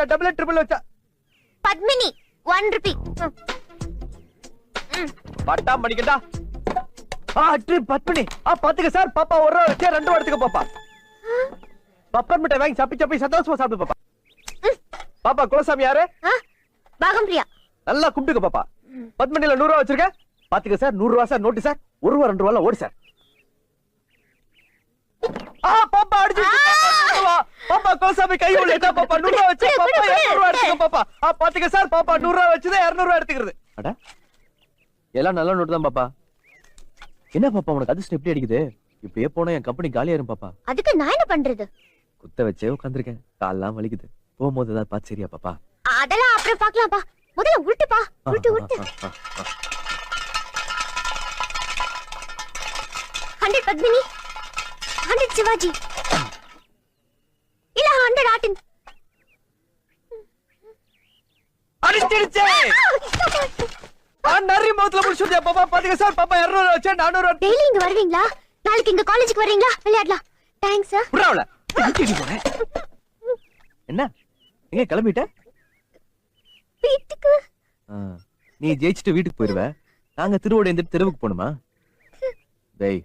வச்சா double triple வச்சா. Padmini one rupee பட்டா மணிக்கண்டா ஆ பத்மினி. ஆ பாத்துக்க சார். பாப்பா ஒரு ரூபா வச்சா ரெண்டு ரூபா எடுத்துக்க பாப்பா. பப்பர் மிட்டாய் வாங்கி சப்பி சப்பி சந்தோஷமா சாப்பிடு பாப்பா. பாப்பா குலசாமி யாரு? பாகம் பிரியா நல்லா கும்பிட்டுக்க பாப்பா. பத்மனில நூறு ரூபா வச்சிருக்க. பாத்துக்க சார். நூறு ரூபா சார். Note sir. ஒரு ரூபா ரெண்டு ரூபா ஓடு சார். ஆ பாப்பா அடிச்சு. கோசாமி கை உள்ளா பாப்பா நூறு ரூபா வச்சு பாப்பா குடு, குடு. இருநூறு ரூபா எடுத்துக்க பாப்பா. ஆ பாத்துக்க சார் பாப்பா நூறு ரூபா வச்சுதான் இருநூறு ரூபா எடுத்துக்கிறது. அட. எல்லாம் நல்ல நோட்டு தான் பாப்பா. என்ன பாப்பா உனக்கு அதிர்ஷ்டம் எப்படி அடிக்குது? இப்படியே போனா என் கம்பெனி காலியாயிரும் பாப்பா. அதுக்கு நான் என்ன பண்றது? குத்த வச்சே உட்காந்துருக்கேன் கால்லாம் வலிக்குது. போகும்போது ஏதாவது பார்த்து சரியா பாப்பா. அதெல்லாம் அப்புறம் பார்க்கலாம்ப்பா. முதல்ல உருட்டுப்பா. உருட்டு உருட்டு. ஹண்ட்ரட் பத்மினி. ஹண்ட்ரட் சிவாஜி. அடிச்சிடுச்சே ஆ, நரி முகத்துல முடிச்சுட்டியா பாப்பா பாத்துக்க சார் பாப்பா இருநூறு வச்சா நானூறு டெய்லி இங்க வருவீங்களா? நாளைக்கு இங்க காலேஜுக்கு வர்றீங்களா? விளையாடலாம். தேங்க்ஸ் சார் புறாவல என்ன? எங்க கிளம்பிட்ட? வீட்டுக்கு. ஆ, நீ ஜெயிச்சுட்டு வீட்டுக்கு போயிருவ. நாங்க திருவோட இந்த தெருவுக்கு போகணுமா? டேய்